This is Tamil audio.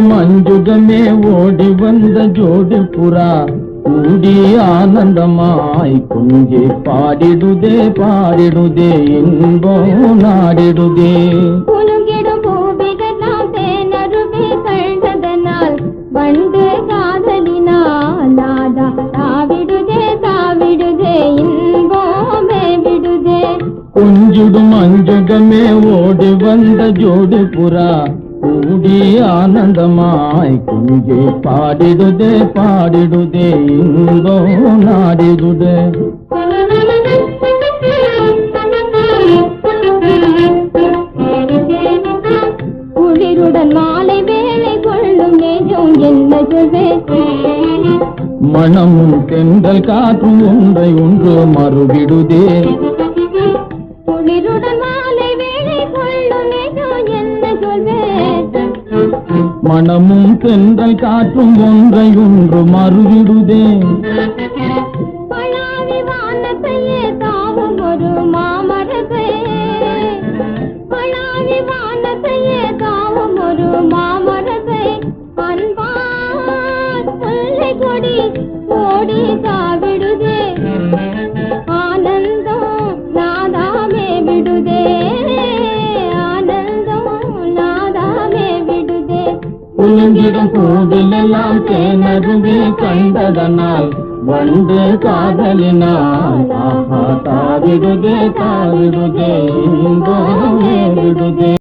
மஞ்சகமே ஓடி வந்த ஜோடி புறா கூடி ஆனந்தமாய் குஞ்சி பாடிடுதே பாடிடுதே இன்பம் நாடிடுதே. கொஞ்சுடும் மஞ்சகமே ஓடி வந்த ஜோடி புறா கூடி ஆனந்தமாய் குஞ்சி பாடிடுதே பாடிடுதே இன்பம் நாடிடுதே. குளிருடன் மாலை வேலை கொள்ளும் நெஞ்சம் மனமும் தென்றல் காற்றும் ஒன்றை ஒன்று மறுவிடுதே. குளிருடன் மனமும் தென்றல் காற்றும் ஒன்றை ஒன்று மறுவிடுதே. குலுங்கிடும் பூவிலெல்லாம் தேனருவி கண்டதனால் வந்து காதலினால் ஆஹா தாவிடுதே தாவிடுதே இன்பம்